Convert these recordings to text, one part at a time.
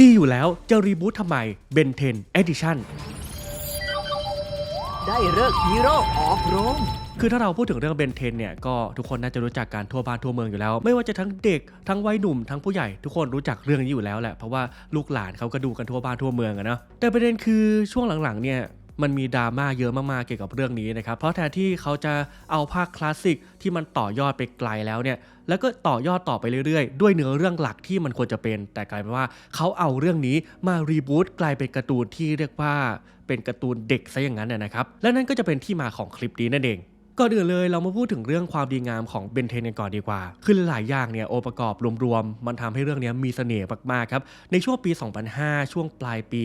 ดีอยู่แล้วจะรีบูททำไมเบนเทนเอดิชันได้เลิกฮีโร่ออกโรงคือถ้าเราพูดถึงเรื่องเบนเทนเนี่ยก็ทุกคนน่าจะรู้จักการทั่วบ้านทั่วเมืองอยู่แล้ว ไม่ว่าจะทั้งเด็กทั้งวัยหนุ่มทั้งผู้ใหญ่ทุกคนรู้จักเรื่องนี้อยู่แล้วแหละเพราะว่าลูกหลานเขาก็ดูกันทั่วบ้านทั่วเมืองอะเนาะแต่ประเด็นคือช่วงหลังๆเนี่ย มันมีดราม่าเยอะมากๆเกี่ยวกับเรื่องนี้นะครับ เพราะแทนที่เขาจะเอาภาคคลาสสิกที่มันต่อยอดไปไกลแล้วเนี่ย แล้วก็ต่อยอดต่อไปเรื่อยๆ ด้วยเนื้อเรื่องหลักที่มันควรจะเป็น แต่กลายเป็นว่าเขาเอาเรื่องนี้มารีบูตกลายเป็นการ์ตูนที่เรียกว่าเป็นการ์ตูนเด็กซะอย่างนั้นนะนะครับ และนั่นก็จะเป็นที่มาของคลิปนี้นั่นเองก่อนอื่นเลยเรามาพูดถึงเรื่องความดีงามของเบนเทนกันก่อนดีกว่า คือหลายอย่างเนี่ยองค์ประกอบรวมๆ มันทำให้เรื่องนี้มีเสน่ห์มากๆครับ ในช่วงปี 2005 ช่วงปลายปี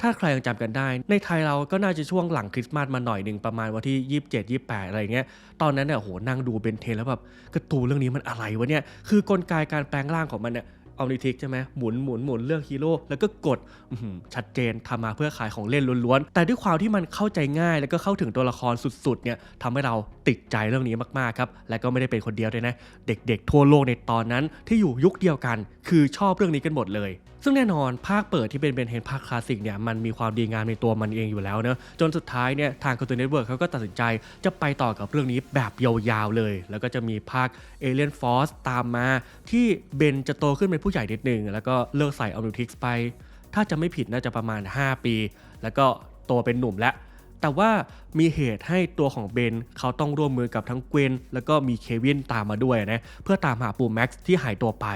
ถ้าใครยังจำกันได้ ในไทยเราก็น่าจะช่วงหลังคริสต์มาสมาหน่อยหนึ่งประมาณวันที่ 27 28 อะไรเงี้ย ตอนนั้นเนี่ยโหนั่งดูเบนเทนแล้วแบบกระตูเรื่องนี้มันอะไรวะเนี่ย คือกลไกการแปลงร่างของมันเนี่ยเอานิทิกใช่ไหมหมุนหมุนหมุนเลือกฮีโร่แล้วก็กดชัดเจนทำมาเพื่อขายของเล่นล้วนๆ แต่ด้วยความที่มันเข้าใจง่ายแล้วก็เข้าถึงตัวละครสุดๆเนี่ยทำให้เราติดใจเรื่องนี้มากๆครับ และก็ไม่ได้เป็นคนเดียวด้วยนะ เด็กๆ ทั่วโลกในตอนนั้นที่อยู่ยุคเดียวกัน คือชอบเรื่องนี้กันหมดเลย ซึ่งแน่นอนภาคเปิดที่เป็นเบนเฮนภาคคลาสสิกเนี่ยมันมีความดีงามในตัวมันเองอยู่แล้วเนอะจนสุดท้ายเนี่ยทางค a r t o o n Network เขาก็ตัดสินใจจะไปต่อกับเรื่องนี้แบบยาวๆเลย แล้วก็จะมีภาค Alien Force ตามมา ที่เบนจะโตขึ้นเป็นผู้ใหญ่นิดหนึ่งแล้วก็เลิกใส่อ m นิทิกไป ถ้าจะไม่ผิดน่าจะประมาณ 5 ปี แล้วก็โตเป็นหนุ่มแล้ว แต่ว่ามีเหตุให้ตัวของเบนเขาต้องร่วมมือกับทั้งเกวนแล้วก็มีเควินตามมาด้วยนะเพื่อตามหาปู่แม็กซ์ที่หายตัวไป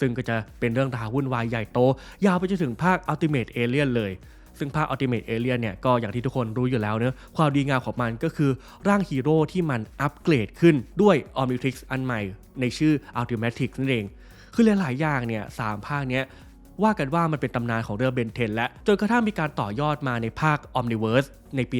ซึ่งก็จะเป็นเรื่องราววุ่นวายใหญ่โต ยาวไปจนถึงภาค Ultimate Alien เลยซึ่งภาค Ultimate Alien เนี่ยก็อย่างที่ทุกคนรู้อยู่แล้วเนอะความดีงามของมันก็คือร่างฮีโร่ที่มันอัปเกรดขึ้นด้วย Omnitrix อันใหม่ ในชื่อ Ultimatrix นั่นเอง คือหลาย ๆ อย่างเนี่ยสามภาคเนี้ย ว่ากันว่ามันเป็นตำนานของเรือเบนเทนและจนกระทั่งมีการต่อยอดมาในภาค Omniverse ในปี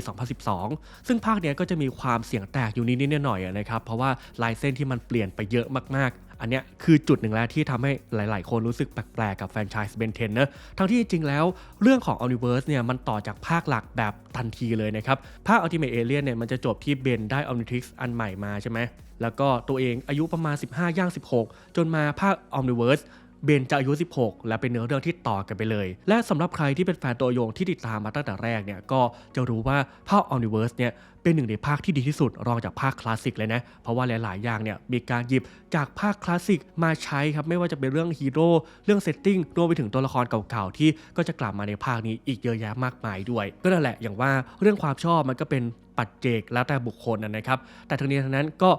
2012 ซึ่งภาคเนี้ยก็จะมีความเสียงแตกอยู่นิดๆหน่อยๆนะครับ เพราะว่าลายเส้นที่มันเปลี่ยนไปเยอะมากๆ อันเนี้ยคือจุดหนึ่งแล้วที่ทำให้หลาย ๆ คนรู้สึกแปลก ๆ กับแฟรนไชส์เบนเทนนะทั้งที่จริงๆแล้วเรื่องของ Omniverse เนี่ยมันต่อจากภาคหลักแบบทันทีเลยนะครับ ภาค Ultimate Alien เนี่ยมันจะจบที่เบนได้ Omnitrix อันใหม่มาใช่ไหมแล้วก็ตัวเองอายุประมาณ 15 ย่าง 16 จนมาภาค Omniverse เบนจะอายุ 16 และเป็นเนื้อเรื่องที่ต่อกันไปเลย และสำหรับใครที่เป็นแฟนตัวยงที่ติดตามมาตั้งแต่แรกเนี่ยก็จะรู้ว่าภาค Omniverse เนี่ยเป็นหนึ่งในภาคที่ดีที่สุดรองจากภาคคลาสสิกเลยนะ เพราะว่าหลาย ๆ อย่างเนี่ยมีการหยิบจากภาคคลาสสิกมาใช้ครับไม่ว่าจะเป็นเรื่องฮีโร่เรื่องเซตติ้งรวมไปถึงตัวละครเก่า ๆ ที่ก็จะกลับมาในภาคนี้อีกเยอะแยะมากมายด้วย ก็นั่นแหละอย่างว่าเรื่องความชอบมันก็เป็นปัจเจกแล้วแต่บุคคลนะนะครับ แต่ทั้งนี้ทั้งนั้นก็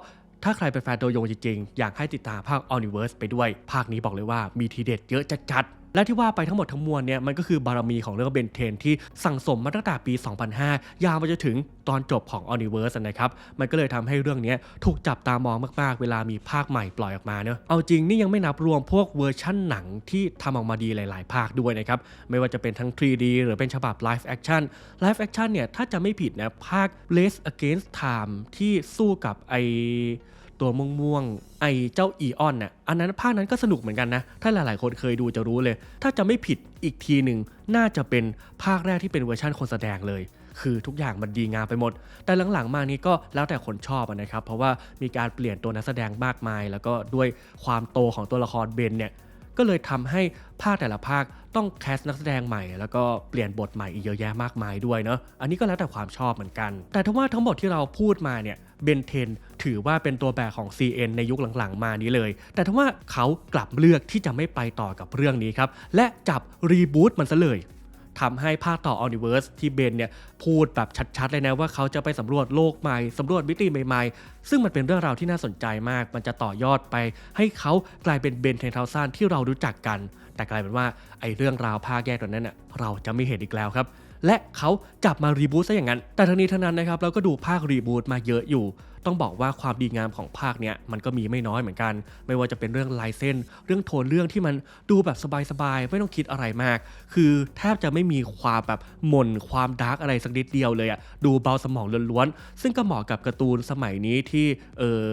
ถ้าใครเป็นแฟนตัวยงจริงๆ อยากให้ติดตามภาค Universe ไปด้วย ภาคนี้บอกเลยว่ามีทีเด็ดเยอะจัดๆและที่ว่าไปทั้งหมดทั้งมวลเนี่ยมันก็คือบารมีของเรื่องเบนเทนที่สั่งสมมาตั้งแต่ปี 2005 ยาวมาจนถึงตอนจบของ Universe นะครับ มันก็เลยทำให้เรื่องนี้ถูกจับตามองมากๆ เวลามีภาคใหม่ปล่อยออกมาเนอะเอาจริงนี่ยังไม่นับรวมพวกเวอร์ชั่นหนังที่ทำออกมาดีหลาย ๆ ภาคด้วยนะครับ ไม่ว่าจะเป็นทั้ง 3D หรือเป็นฉบับ Live Action Live Action เนี่ยถ้าจะไม่ผิดนะภาค Race Against Time ที่สู้กับไอ ตัวม่วงๆไอเจ้าอีออนน่ะอันนั้นภาคนั้นก็สนุกเหมือนกันนะ ถ้าหลายๆ คนเคยดูจะรู้เลย ถ้าจะไม่ผิดอีกทีหนึ่งน่าจะเป็นภาคแรกที่เป็นเวอร์ชั่นคนแสดงเลย คือทุกอย่างมันดีงามไปหมด แต่หลังๆ มานี้ก็แล้วแต่คนชอบนะครับ เพราะว่ามีการเปลี่ยนตัวนักแสดงมากมาย แล้วก็ด้วยความโตของตัวละครเบนเนี่ย ก็เลยทำให้ภาคแต่ละภาคต้องแคสต์นักแสดงใหม่ แล้วก็เปลี่ยนบทใหม่อีกเยอะแยะมากมายด้วยเนาะอันนี้ก็แล้วแต่ความชอบเหมือนกัน แต่ถ้าว่าทั้งหมดที่เราพูดมาเนี่ยเบนเทนถือว่าเป็นตัวแบกของ CN ในยุคหลังๆ มานี้เลย แต่ถ้าว่าเขากลับเลือกที่จะไม่ไปต่อกับเรื่องนี้ครับและจับรีบูตมันซะเลย ทำให้ภาคต่อ Universe ที่เบนเนี่ยพูดแบบชัดๆ เลยนะว่าเขาจะไปสำรวจโลกใหม่สำรวจมิติใหม่ๆ ซึ่งมันเป็นเรื่องราวที่น่าสนใจมาก มันจะต่อยอดไป ให้เขากลายเป็นเบนเทนทาวซันที่เรารู้จักกัน แต่กลายเป็นว่าไอ้เรื่องราวภาคแยกตัวนั้นน่ะเราจะไม่เห็นอีกแล้วครับและเขาจับมารีบูตซะอย่างนั้น แต่ทั้งนี้ทั้งนั้นนะครับเราก็ดูภาครีบูตมาเยอะอยู่ ต้องบอกว่าความดีงามของภาคเนี้ยมันก็มีไม่น้อยเหมือนกัน ไม่ว่าจะเป็นเรื่องลายเส้น เรื่องโทนเรื่องที่มันดูแบบสบายๆไม่ต้องคิดอะไรมาก คือแทบจะไม่มีความแบบหม่นความดาร์กอะไรสักนิดเดียวเลยอะดูเบาสมองล้วนๆซึ่งก็เหมาะกับการ์ตูนสมัยนี้ที่เออ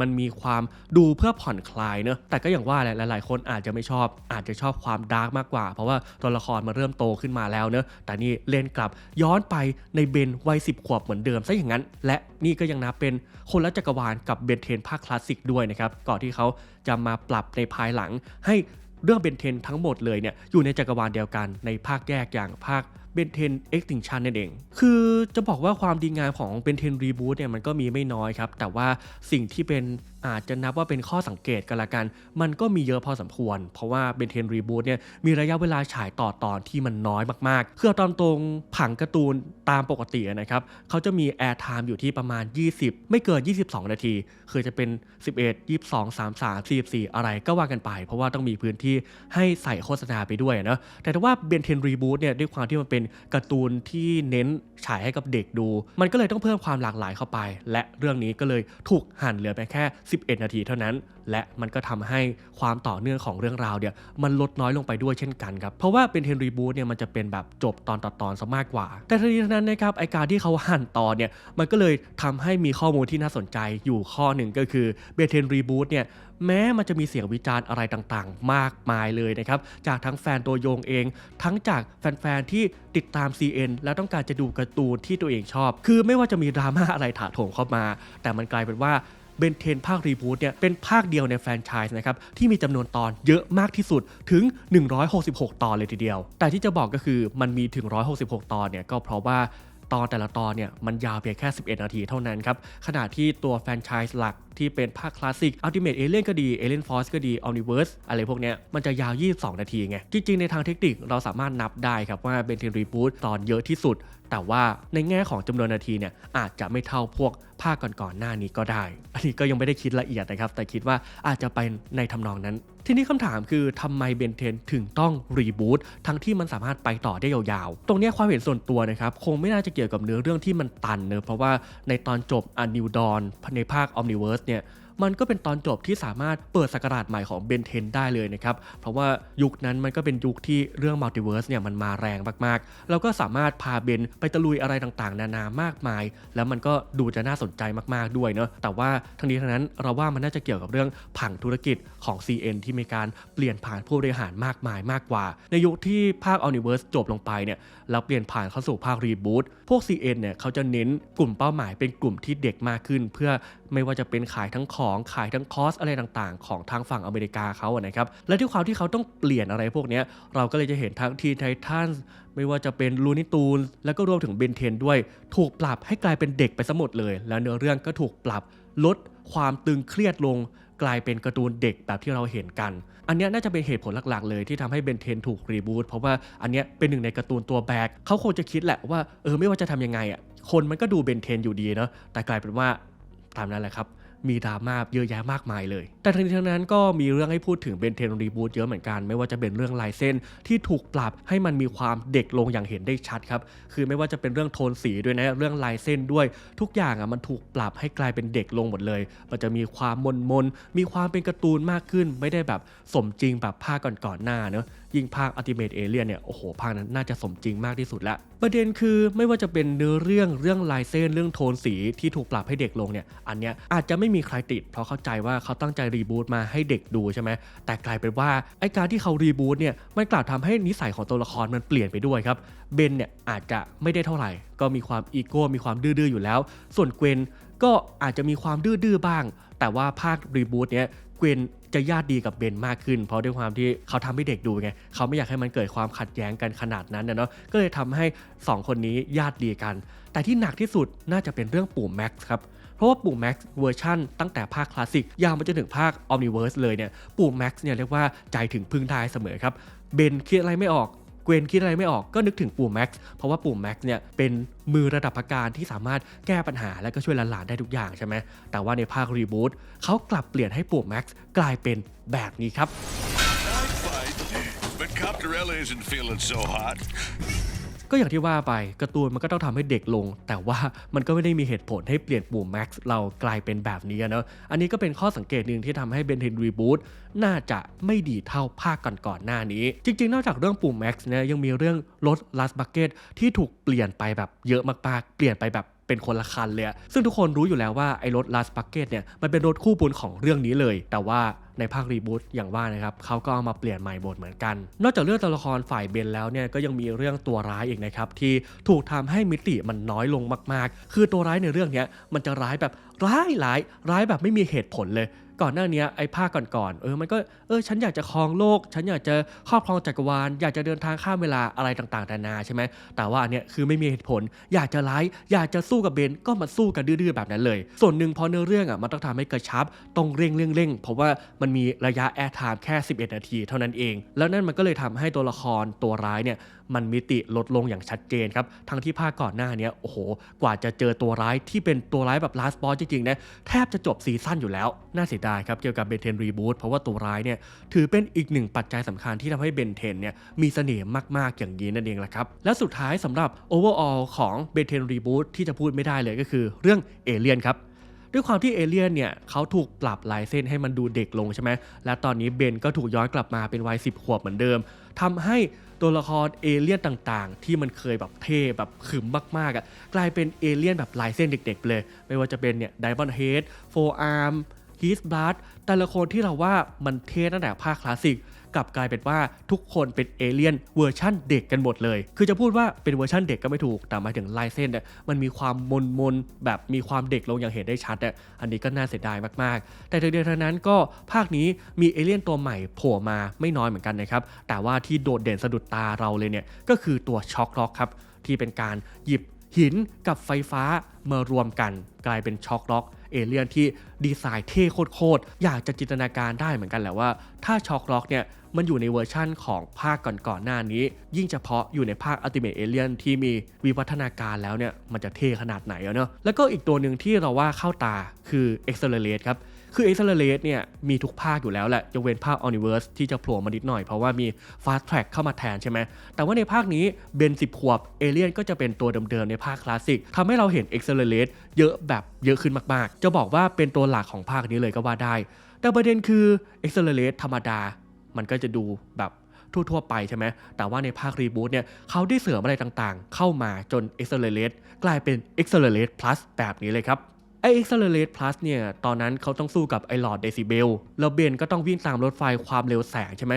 มันมีความดูเพื่อผ่อนคลายเนอะแต่ก็อย่างว่าแหละหลาย ๆ คนอาจจะไม่ชอบ อาจจะชอบความดาร์กมากกว่า เพราะว่าตัวละครมาเริ่มโตขึ้นมาแล้วเนอะแต่นี่เล่นกลับย้อนไปในเบนวัย10ขวบเหมือนเดิมซะอย่างนั้น และนี่ก็ยังนับเป็นคนละจักรวาลกับเบนเทนภาคคลาสสิกด้วยนะครับก่อนที่เขาจะมาปรับในภายหลังให้เรื่องเบนเทนทั้งหมดเลยเนี่ยอยู่ในจักรวาลเดียวกันในภาคแยกอย่างภาค เบนเทน Extinction นั่นเอง คือจะบอกว่าความดีงามของเบนเทนรีบูตเนี่ยมันก็มีไม่น้อยครับ แต่ว่าสิ่งที่เป็นอาจจะนับว่าเป็นข้อสังเกตกันละกัน มันก็มีเยอะพอสมควร เพราะว่าเบนเทนรีบูตเนี่ยมีระยะเวลาฉายต่อตอนที่มันน้อยมากๆ คือเอาตามตรงผังการ์ตูนตามปกตินะครับเขาจะมีแอร์ไทม์อยู่ที่ประมาณ 20 ไม่เกิน 22 นาที คือจะเป็น 11 22 33 44 อะไรก็ว่ากันไป เพราะว่าต้องมีพื้นที่ให้ใส่โฆษณาไปด้วยนะแต่ถ้าว่าเบนเทนรีบูตเนี่ยด้วยความที่มันเป็นการ์ตูนที่เน้นฉายให้กับเด็กดู มันก็เลยต้องเพิ่มความหลากหลายเข้าไป และเรื่องนี้ก็เลยถูกหั่นเหลือไปแค่ 11 นาทีเท่านั้น และมันก็ทำให้ความต่อเนื่องของเรื่องราวเนี่ยมันลดน้อยลงไปด้วยเช่นกันครับ เพราะว่าเป็นเทนรีบูตเนี่ยมันจะเป็นแบบจบตอนต่อตอนซะมากกว่า แต่ทั้งนี้ทั้งนั้นนะครับไอการที่เขาหั่นตอนเนี่ยมันก็เลยทำให้มีข้อมูลที่น่าสนใจอยู่ข้อหนึ่งก็คือเบเทนรีบูตเนี่ยแม้มันจะมีเสียงวิจารณ์อะไรต่างๆ มากมายเลยนะครับ จากทั้งแฟนตัวยงเอง ทั้งจากแฟนๆ ที่ติดตาม CN แล้วต้องการจะดูการ์ตูนที่ตัวเองชอบ คือไม่ว่าจะมีดราม่าอะไรถาโถมเข้ามา แต่มันกลายเป็นว่า เบนเทนภาครีบูตเนี่ยเป็นภาคเดียวในแฟรนไชส์นะครับที่มีจำนวนตอนเยอะมากที่สุดถึง 166 ตอนเลยทีเดียว แต่ที่จะบอกก็คือมันมีถึง 166 ตอนเนี่ยก็เพราะว่าตอนแต่ละตอนเนี่ยมันยาวเพียงแค่ 11 นาทีเท่านั้นครับขณะที่ตัวแฟรนไชส์หลัก ที่เป็นภาคคลาสสิก Ultimate Alien ก็ดี Alien Force ก็ดี Omniverse อะไรพวกเนี้ยมันจะยาว 22 นาทีไง จริง ๆ ในทางเทคนิคเราสามารถนับได้ครับว่าเบนเทนรีบูตตอนเยอะที่สุด แต่ว่าในแง่ของจำนวนนาทีเนี่ยอาจจะไม่เท่าพวกภาคก่อนๆหน้านี้ก็ได้ อันนี้ก็ยังไม่ได้คิดละเอียดนะครับ แต่คิดว่าอาจจะไปในทำนองนั้น ทีนี้คำถามคือทำไมเบนเทนถึงต้องรีบูตทั้งที่มันสามารถไปต่อได้ยาวๆ ตรงนี้ความเห็นส่วนตัวนะครับ คงไม่น่าจะเกี่ยวกับเนื้อเรื่องที่มันตันเนอะเพราะว่าในตอนจบ A New Dawn ในภาค Omniverse เนี่ยมันก็เป็นตอนจบที่สามารถเปิดสกราชใหม่ของเบนเทนได้เลยนะครับ เพราะว่ายุคนั้นมันก็เป็นยุคที่เรื่องมัลติเวิร์สเนี่ยมันมาแรงมากๆแล้วก็สามารถพาเบนไปตะลุยอะไรต่างๆ นานามากมาย แล้วมันก็ดูจะน่าสนใจมากๆด้วยเนาะ แต่ว่าทั้งนี้ทั้งนั้นเราว่ามันน่าจะเกี่ยวกับเรื่องผังธุรกิจของ CN ที่มีการเปลี่ยนผ่านผู้บริหารมากมายมากกว่า ในยุคที่ภาค Omniverse จบลงไปเนี่ย แล้วเปลี่ยนผ่านเข้าสู่ภาครีบูตพวก CN เนี่ยเขาจะเน้นกลุ่มเป้าหมายเป็นกลุ่มที่เด็กมากขึ้น เพื่อไม่ว่าจะเป็นขายทั้งของขายทั้งคอสอะไรต่างๆ ของทางฝั่งอเมริกาเขาอะนะครับและด้วยความที่เขาต้องเปลี่ยนอะไรพวกนี้เราก็เลยจะเห็นทั้งทีไททันไม่ว่าจะเป็นลูนิตูนแล้วก็รวมถึงเบนเทนด้วย ถูกปรับให้กลายเป็นเด็กไปซะหมดเลย แล้วเนื้อเรื่องก็ถูกปรับลดความตึงเครียดลง กลายเป็นการ์ตูนเด็กแบบที่เราเห็นกัน อันนี้น่าจะเป็นเหตุผลหลักๆ เลยที่ทำให้เบนเทนถูกรีบูตเพราะว่าอันนี้เป็นหนึ่งในการ์ตูนตัวแบกเขาคงจะคิดแหละว่าเออไม่ว่าจะทำยังไงอะคนมันก็ดูเบนเทนอยู่ดีเนาะแต่กลายเป็นว่าตามนั้นแหละครับ มีดราม่าเยอะแยะมากมายเลย แต่ทั้งนี้ทั้งนั้นก็มีเรื่องให้พูดถึงเบนเทนรีบูตเยอะเหมือนกัน ไม่ว่าจะเป็นเรื่องลายเส้นที่ถูกปรับให้มันมีความเด็กลงอย่างเห็นได้ชัดครับ คือไม่ว่าจะเป็นเรื่องโทนสีด้วยนะเรื่องลายเส้นด้วย ทุกอย่างอะมันถูกปรับให้กลายเป็นเด็กลงหมดเลย มันจะมีความมนมนๆมีความเป็นการ์ตูนมากขึ้น ไม่ได้แบบสมจริงแบบภาคก่อนๆหน้าเนอะยิ่งภาค Ultimate Alien เนี่ยโอ้โหภาคนั้นน่าจะสมจริงมากที่สุดละประเด็นคือไม่ว่าจะเป็นเนื้อเรื่องเรื่องลายเส้นเรื่องโทนสีที่ถูกปรับให้เด็กลงเนี่ยอันเนี้ยอาจจะไม่มีใครติด เพราะเข้าใจว่าเขาตั้งใจรีบูตมาให้เด็กดูใช่ไหมแต่กลายเป็นว่าไอการที่เขารีบูตเนี่ยมันกลับทำให้นิสัยของตัวละครมันเปลี่ยนไปด้วยครับเบนเนี่ยอาจจะไม่ได้เท่าไหร่ ก็มีความอีโก้มีความดื้อๆอยู่แล้ว ส่วนเกวนก็อาจจะมีความดื้อๆบ้าง แต่ว่าภาครีบูตเนี้ยเกวน จะญาติดีกับเบนมากขึ้น เพราะด้วยความที่เขาทำให้เด็กดูไงเขาไม่อยากให้มันเกิดความขัดแย้งกันขนาดนั้นเนาะก็เลยทำให้ 2 คนนี้ญาติดีกัน แต่ที่หนักที่สุดน่าจะเป็นเรื่องปู่แม็กซ์ครับเพราะว่าปู่แม็กซ์เวอร์ชั่นตั้งแต่ภาคคลาสสิกยาวมาจนถึงภาคออมนิเวิร์สเลยเนี่ยปู่แม็กซ์เนี่ยเรียกว่าใจถึงพึ่งได้เสมอครับเบนคิดอะไรไม่ออก เกวนคิดอะไรไม่ออกก็นึกถึงปู่แม็กซ์เพราะว่าปู่แม็กซ์เนี่ยเป็นมือระดับประการที่สามารถแก้ปัญหาและก็ช่วยหลานๆได้ทุกอย่างใช่ไหมแต่ว่าในภาครีบูตเขากลับเปลี่ยนให้ปู่แม็กซ์กลายเป็นแบบนี้ครับ But Copterella isn't feeling so hot. ก็อย่างที่ว่าไปการ์ตูนมันก็ต้องทำให้เด็กลง แต่ว่ามันก็ไม่ได้มีเหตุผลให้เปลี่ยนปุ่มแม็กซ์เรากลายเป็นแบบนี้เนอะอันนี้ก็เป็นข้อสังเกตหนึ่งที่ทำให้เบนเทนรีบูตน่าจะไม่ดีเท่าภาคก่อนๆหน้านี้ จริงๆ นอกจากเรื่องปุ่มแม็กซ์เนี่ยยังมีเรื่องรถลัสบักเก็ตที่ถูกเปลี่ยนไปแบบเยอะมากๆ เปลี่ยนไปแบบ เป็นคนละคันเลยซึ่งทุกคนรู้อยู่แล้วว่าไอ้รถลัสปักเก็ตเนี่ยมันเป็นรถคู่บุญของเรื่องนี้เลย แต่ว่าในภาครีบูตอย่างว่านะครับเขาก็เอามาเปลี่ยนใหม่หมดเหมือนกัน นอกจากเรื่องตัวละครฝ่ายเบนแล้วเนี่ยก็ยังมีเรื่องตัวร้ายอีกนะครับที่ถูกทำให้มิติมันน้อยลงมากๆ คือตัวร้ายในเรื่องเนี้ยมันจะร้ายแบบร้ายหลายร้ายแบบไม่มีเหตุผลเลย ก่อนหน้าเนี้ยไอ้ภาคก่อนๆเออมันก็เออฉันอยากจะครองโลก ฉันอยากจะครอบครองจักรวาลอยากจะเดินทางข้ามเวลาอะไรต่างๆนานาใช่ไหมแต่ว่าอันเนี้ยคือไม่มีเหตุผล อยากจะร้ายอยากจะสู้กับเบนก็มาสู้กันดื้อๆแบบนั้นเลย ส่วนหนึ่งพอเนื้อเรื่องอะมันต้องทำให้กระชับต้องเร่งเร่งเร่งเพราะว่ามันมีระยะแอร์ไทม์แค่ 11 นาทีเท่านั้นเอง แล้วนั่นมันก็เลยทำให้ตัวละครตัวร้ายเนี่ย มันมิติลดลงอย่างชัดเจนครับทั้งที่ภาคก่อนหน้านี้โอ้โห กว่าจะเจอตัวร้ายที่เป็นตัวร้ายแบบ last boss จริงๆนะแทบจะจบซีซั่นอยู่แล้ว น่าเสียดายครับเกี่ยวกับเบนเทนรีบูทเพราะว่าตัวร้ายเนี่ยถือเป็นอีกหนึ่งปัจจัยสำคัญที่ทำให้เบนเทนเนี่ยมีเสน่ห์มากๆอย่างนี้นั่นเองแหละครับและสุดท้ายสำหรับ overall ของเบนเทนรีบูทที่จะพูดไม่ได้เลยก็คือ เรื่องเอเลียนครับด้วยความที่เอเลียนเนี่ยเขาถูกปรับลายเส้นให้มันดูเด็กลงใช่ไหมและตอนนี้เบนก็ถูกย้อนกลับมาเป็นวัย10 ขวบเหมือนเดิม ทำให้ตัวละครเอเลี่ยนต่างๆ ที่มันเคยแบบเท่แบบขึมมากๆอะ่ะกลายเป็นเอเลี่ยนแบบลายเส้นเด็ก ๆ เลย ไม่ว่าจะเป็นเนี่ยไดมอนเฮดโฟอาร์มฮีสบลัดแต่ละคนที่เราว่ามันเท่ตั้งแต่ภาคคลาสสิก กลับกลายเป็นว่าทุกคนเป็นเอเลี่ยนเวอร์ชั่นเด็กกันหมดเลย คือจะพูดว่าเป็นเวอร์ชั่นเด็กก็ไม่ถูก แต่หมายถึงลายเส้นเนี่ยมันมีความมนมนๆแบบมีความเด็กลงอย่างเห็นได้ชัดอะอันนี้ก็น่าเสียดายมากๆ แต่เดียวนั้นก็ภาคนี้มีเอเลี่ยนตัวใหม่โผล่มาไม่น้อยเหมือนกันนะครับ แต่ว่าที่โดดเด่นสะดุดตาเราเลยเนี่ยก็คือตัวช็อกล็อกครับที่เป็นการหยิบ หินกับไฟฟ้ามารวมกัน กลายเป็นช็อกล็อกเอเลี่ยนที่ดีไซน์เท่โคตรๆอยากจะจินตนาการได้เหมือนกันแหละว่า ถ้าช็อกล็อกเนี่ยมันอยู่ในเวอร์ชั่นของภาคก่อนๆหน้านี้ ยิ่งเฉพาะอยู่ในภาค Ultimate Alien ที่มีวิวัฒนาการแล้วเนี่ยมันจะเท่ขนาดไหนเนอะแล้วก็อีกตัวหนึ่งที่เราว่าเข้าตาคือ Accelerate ครับ คือ Accelerate เนี่ยมีทุกภาคอยู่แล้วแหละยกเว้นภาค Universe ที่จะโผล่มานิดหน่อยเพราะว่ามี Fast Track เข้ามาแทนใช่ไหมแต่ว่าในภาคนี้เบน10ขวบเอเลียนก็จะเป็นตัวเดิมๆในภาคคลาสสิกทำให้เราเห็น Accelerate เยอะแบบเยอะขึ้นมากๆ จะบอกว่าเป็นตัวหลักของภาคนี้เลยก็ว่าได้ แต่ประเด็นคือ Accelerate ธรรมดา มันก็จะดูแบบทั่วๆไปใช่ไหม แต่ว่าในภาครีบูตเนี่ยเขาได้เสริมอะไรต่างๆ เข้ามาจน Accelerate กลายเป็น Accelerate Plus แบบนี้เลยครับ ไอ Accelerate Plus เนี่ย ตอนนั้นเขาต้องสู้กับไอหลอดเดซิเบลแล้วเบนก็ต้องวิ่งตามรถไฟความเร็วแสงใช่ไหม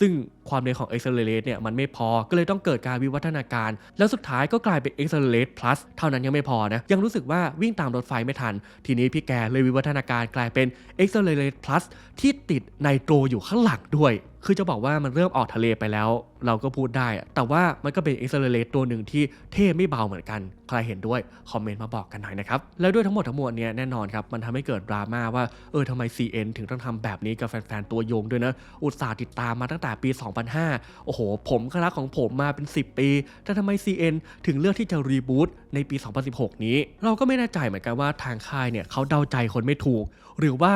ซึ่งความเร็วของ Accelerate เนี่ยมันไม่พอ ก็เลยต้องเกิดการวิวัฒนาการ แล้วสุดท้ายก็กลายเป็น Accelerate Plus เท่านั้นยังไม่พอนะ ยังรู้สึกว่าวิ่งตามรถไฟไม่ทัน ทีนี้พี่แกเลยวิวัฒนาการกลายเป็น Accelerate Plus ที่ติดไนโตรอยู่ข้างหลังด้วย คือจะบอกว่ามันเริ่มออกทะเลไปแล้ว เราก็พูดได้ แต่ว่ามันก็เป็น Accelerate ตัวหนึ่งที่เท่ไม่เบาเหมือนกัน ใครเห็นด้วย คอมเมนต์มาบอกกันหน่อยนะครับ แล้วด้วยทั้งหมดทั้งมวลเนี้ยแน่นอนครับ มันทำให้เกิดดราม่าว่า เออทำไม CN ถึงต้องทำแบบนี้กับแฟน ๆ ตัวยงด้วยนะ อุตส่าห์ติดตามมาตั้งแต่ปี 2005 โอ้โห ผมก็รักของผมมาเป็น 10 ปี แต่ทำไม CN ถึงเลือกที่จะรีบูตในปี 2016 นี้ เราก็ไม่แน่ใจเหมือนกันว่าทางค่ายเนี่ยเขาเดาใจคนไม่ถูก หรือว่า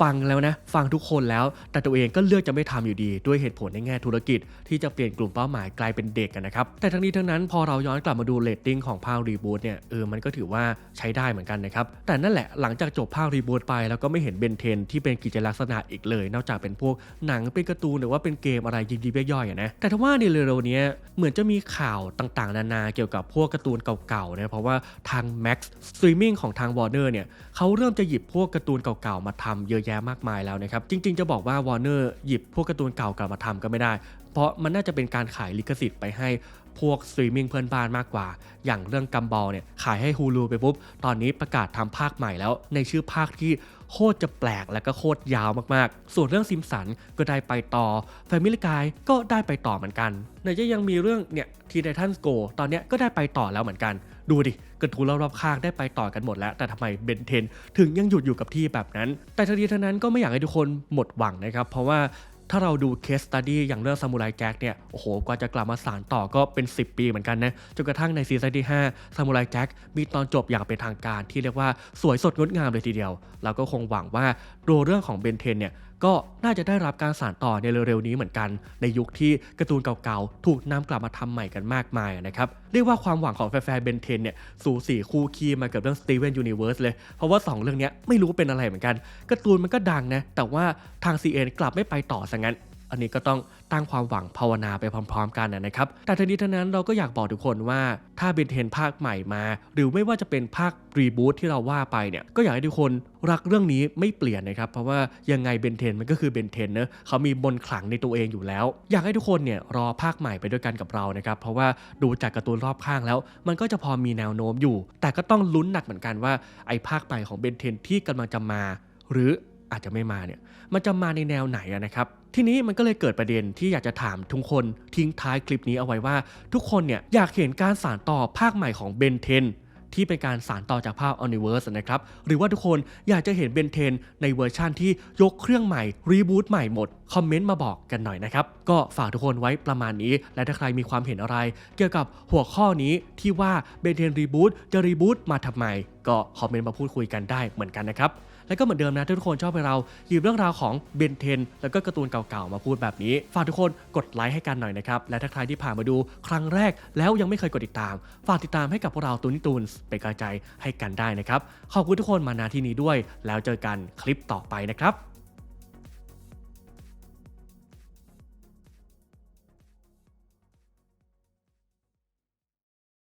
ฟังแล้วนะฟังทุกคนแล้ว แต่ตัวเองก็เลือกจะไม่ทำอยู่ดี ด้วยเหตุผลในแง่ธุรกิจ ที่จะเปลี่ยนกลุ่มเป้าหมายกลายเป็นเด็กกันนะครับ แต่ทั้งนี้ทั้งนั้นพอเราย้อนกลับมาดูเรตติ้งของภาครีบูตเนี่ยเออมันก็ถือว่าใช้ได้เหมือนกันนะครับ แต่นั่นแหละหลังจากจบภาครีบูตไป แล้วก็ไม่เห็นเบนเทนที่เป็นกิจลักษณะอีกเลย นอกจากเป็นพวกหนังเป็นการ์ตูนหรือว่าเป็นเกมอะไรยิบๆย่อยๆอะนะแต่ถ้าว่าในเร็วๆเนี้ยเหมือนจะมีข่าวต่างๆ นานาเกี่ยวกับพวกการ์ตูนเก่าๆนะเพราะว่าทาง Max Streaming ของทาง Warner เนี่ยเขาเริ่มจะหยิบพวกการ์ตูนเก่าๆมาทำเยอะยะมากมายแล้วนะครับจริง ๆ จะบอกว่าวอร์เนอร์หยิบพวกการ์ตูนเก่ากลับมาทำก็ไม่ได้ เพราะมันน่าจะเป็นการขายลิขสิทธิ์ไปให้ พวกสตรีมมิ่งเพื่อนบ้านมากกว่า อย่างเรื่องกัมบอลเนี่ยขายให้ Hulu ไปปุ๊บ ตอนนี้ประกาศทำภาคใหม่แล้ว ในชื่อภาคที่โคตรจะแปลกและก็โคตรยาวมากๆ ส่วนเรื่องซิมสันก็ได้ไปต่อ Family Guy ก็ได้ไปต่อเหมือนกันไหนจะยังมีเรื่องเนี่ยทีไททันโกตอนนี้ก็ได้ไปต่อแล้วเหมือนกัน ดูดิกระทู้รอบๆข้างได้ไปต่อกันหมดแล้ว แต่ทำไมเบนเทนถึงยังหยุดอยู่กับที่แบบนั้น แต่ทั้งนี้ทั้งนั้นก็ไม่อยากให้ทุกคนหมดหวังนะครับ เพราะว่า ถ้าเราดูเคสตัดดี้อย่างเรื่องซามูไรแจ็คเนี่ย โอ้โห กว่าจะกลับมาสานต่อก็เป็น 10 ปีเหมือนกันนะ จนกระทั่งในซีซั่นที่ 5 ซามูไรแจ็คมีตอนจบอย่างเป็นทางการที่เรียกว่าสวยสดงดงามเลยทีเดียว เราก็คงหวังว่าตัวเรื่องของเบนเทนเนี่ย ก็น่าจะได้รับการสานต่อในเร็วๆนี้เหมือนกัน ในยุคที่การ์ตูนเก่าๆ ถูกนำกลับมาทำใหม่กันมากมายนะครับ เรียกว่าความหวังของแฟนๆเบนเทนเนี่ยสู่สีคู่คีมากับเรื่องสตีเวนยูนิเวิร์สเลย เพราะว่า 2 เรื่องนี้ไม่รู้เป็นอะไรเหมือนกันการ์ตูนมันก็ดังนะแต่ว่าทาง CN กลับไม่ไปต่อซะงั้น อันนี้ก็ต้องตั้งความหวังภาวนาไปพร้อม ๆ กันนะครับ แต่ทั้งนี้ทั้งนั้นเราก็อยากบอกทุกคนว่าถ้าเบนเทนภาคใหม่มา หรือไม่ว่าจะเป็นภาครีบูตที่เราว่าไปเนี่ยก็อยากให้ทุกคนรักเรื่องนี้ไม่เปลี่ยนนะครับ เพราะว่ายังไงเบนเทนมันก็คือเบนเทนเนอะเขามีมนขลังในตัวเองอยู่แล้ว อยากให้ทุกคนเนี่ยรอภาคใหม่ไปด้วยกันกับเรานะครับ เพราะว่าดูจากการ์ตูนรอบข้างแล้ว มันก็จะพอมีแนวโน้มอยู่ แต่ก็ต้องลุ้นหนักเหมือนกันว่าไอ้ภาคใหม่ของเบนเทนที่กำลังจะมา หรือ อาจจะไม่มาเนี่ยมันจะมาในแนวไหนอะนะครับ ทีนี้มันก็เลยเกิดประเด็นที่อยากจะถามทุกคนทิ้งท้ายคลิปนี้เอาไว้ว่า ทุกคนเนี่ยอยากเห็นการสานต่อภาคใหม่ของเบนเทนที่เป็นการสานต่อจากภาค Universe นะครับ หรือว่าทุกคนอยากจะเห็นเบนเทนในเวอร์ชั่นที่ยกเครื่องใหม่ รีบูตใหม่หมด คอมเมนต์มาบอกกันหน่อยนะครับ ก็ฝากทุกคนไว้ประมาณนี้ และถ้าใครมีความเห็นอะไร เกี่ยวกับหัวข้อนี้ที่ว่าเบนเทนรีบูตจะรีบูตมาทำไม ก็คอมเมนต์มาพูดคุยกันได้เหมือนกันนะครับ แล้วก็เหมือนเดิมนะทุกคนชอบให้เราหยิบเรื่องราวของเบนเทน แล้วก็การ์ตูนเก่าๆ มาพูดแบบนี้ ฝากทุกคนกดไลค์ให้กันหน่อยนะครับ และถ้าใครที่ผ่านมาดูครั้งแรกแล้วยังไม่เคยกดติดตาม ฝากติดตามให้กับพวกเราตูนิตูนเป็นกำลังใจให้กันได้นะครับ ขอบคุณทุกคนมาณที่นี้ด้วย แล้วเจอกันคลิปต่อไปนะครับ